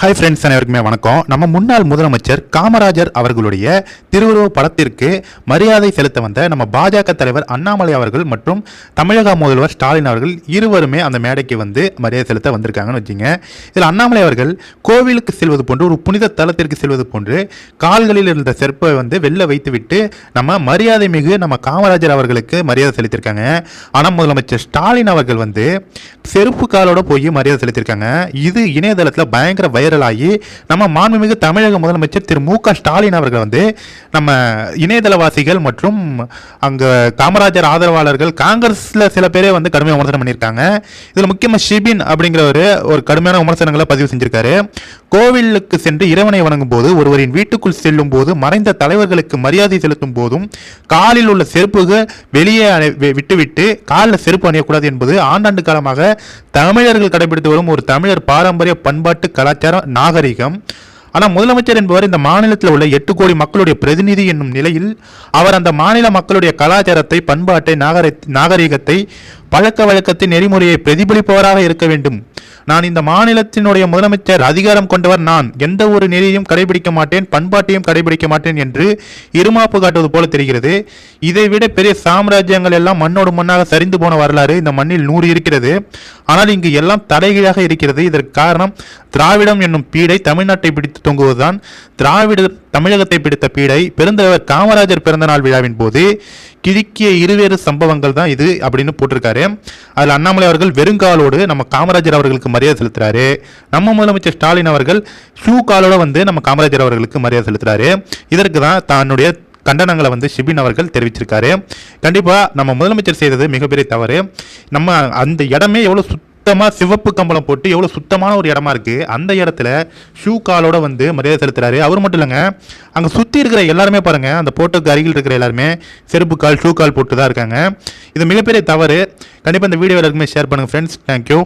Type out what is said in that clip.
Hi friends அனைவருக்குமே வணக்கம். நம்ம முன்னாள் முதலமைச்சர் காமராஜர் அவர்களுடைய திருவுருவ படத்திற்கு மரியாதை செலுத்த வந்த நம்ம பாஜக தலைவர் அண்ணாமலை அவர்கள் மற்றும் தமிழக முதல்வர் ஸ்டாலின் அவர்கள் இருவருமே அந்த மேடைக்கு வந்து மரியாதை செலுத்த வந்திருக்காங்கன்னு வச்சுங்க. இதில் அண்ணாமலை அவர்கள் கோவிலுக்கு செல்வது போன்று ஒரு புனித தலத்திற்கு செல்வது போன்று கால்களில் இருந்த செருப்பை வந்து வெளில வைத்துவிட்டு நம்ம மரியாதை மிகு நம்ம காமராஜர் அவர்களுக்கு மரியாதை செலுத்தியிருக்காங்க. ஆனால் முதலமைச்சர் ஸ்டாலின் அவர்கள் வந்து செருப்பு காலோட போய் மரியாதை செலுத்தியிருக்காங்க. இது இணையதளத்தில் பயங்கர வய ஆகி நம்ம மாண்புமிகு தமிழக முதலமைச்சர் திரு மு க ஸ்டாலின் அவர்கள் வந்து நம்ம இணையதளவாசிகள் மற்றும் அங்கே காமராஜர் ஆதரவாளர்கள் காங்கிரஸில் சில பேரே வந்து கடுமையாக விமர்சனம் பண்ணியிருக்காங்க. இதில் முக்கியமாக ஷிபின் அப்படிங்கிறவர் ஒரு கடுமையான விமர்சனங்களை பதிவு செஞ்சிருக்காரு. கோவிலுக்கு சென்று இறைவனை வணங்கும் போது ஒருவரின் வீட்டுக்குள் செல்லும் போது மறைந்த தலைவர்களுக்கு மரியாதை செலுத்தும் போதும் காலில் உள்ள செருப்புகள் வெளியே விட்டுவிட்டு காலில் செருப்பு அணியக்கூடாது என்பது ஆண்டாண்டு காலமாக தமிழர்கள் கடைபிடித்து வரும் ஒரு தமிழர் பாரம்பரிய பண்பாட்டு கலாச்சாரம் நாகரிகம். ஆனால் முதலமைச்சர் என்பவர் இந்த மாநிலத்தில் உள்ள எட்டு கோடி மக்களுடைய பிரதிநிதி என்னும் நிலையில் அவர் அந்த மாநில மக்களுடைய கலாச்சாரத்தை பண்பாட்டை நாகரி நாகரிகத்தை பழக்க வழக்கத்தை நெறிமுறையை பிரதிபலிப்பவராக இருக்க வேண்டும். நான் இந்த மாநிலத்தினுடைய முதலமைச்சர் அதிகாரம் கொண்டவர் நான். எந்த ஒரு நெறியையும் கடைபிடிக்க மாட்டேன் பண்பாட்டையும் கடைபிடிக்க மாட்டேன் என்று இருமாப்பு காட்டுவது போல தெரிகிறது. இதைவிட பெரிய சாம்ராஜ்யங்கள் எல்லாம் மண்ணோடு மண்ணாக சரிந்து போன வரலாறு இந்த மண்ணில் நூறு இருக்கிறது. ஆனால் இங்கு எல்லாம் தலைகீழாக இருக்கிறது. இதற்கு காரணம் திராவிடம் என்னும் பீடை தமிழ்நாட்டை பிடித்து தொங்குவதுதான். திராவிட தமிழகத்தை பிடித்த பீடை பெருந்தலைவர் காமராஜர் பிறந்தநாள் விழாவின் போது கிழக்கிய இருவேறு சம்பவங்கள் தான் இது அப்படின்னு போட்டிருக்காரு. அதில் அண்ணாமலை அவர்கள் வெறுங்காலோடு நம்ம காமராஜர் அவர்களுக்கு மரியாதை செலுத்துறாரு. நம்ம முதலமைச்சர் ஸ்டாலின் அவர்கள் ஷூ காலோட வந்து நம்ம காமராஜர் அவர்களுக்கு மரியாதை செலுத்துறாரு. இதற்கு தான் தன்னுடைய கண்டனங்களை வந்து ஷிபின் அவர்கள் தெரிவிச்சிருக்காரு. கண்டிப்பாக நம்ம முதலமைச்சர் செய்தது மிகப்பெரிய தவறு. நம்ம அந்த இடமே எவ்வளோ சுத்தமாக சிவப்பு கம்பளம் போட்டு எவ்வளோ சுத்தமான ஒரு இடமா இருக்குது அந்த இடத்துல ஷூ காலோட வந்து மரியாதை செலுத்துறாரு. அவர் மட்டும் இல்லைங்க அங்கே சுற்றி இருக்கிற எல்லாருமே பாருங்கள் அந்த போட்டோக்கு அருகில் இருக்கிற எல்லாருமே செருப்பு கால் ஷூ கால் போட்டு தான் இருக்காங்க. இது மிகப்பெரிய தவறு. கண்டிப்பாக இந்த வீடியோ எல்லாருக்குமே ஷேர் பண்ணுங்கள் ஃப்ரெண்ட்ஸ் தேங்க்யூ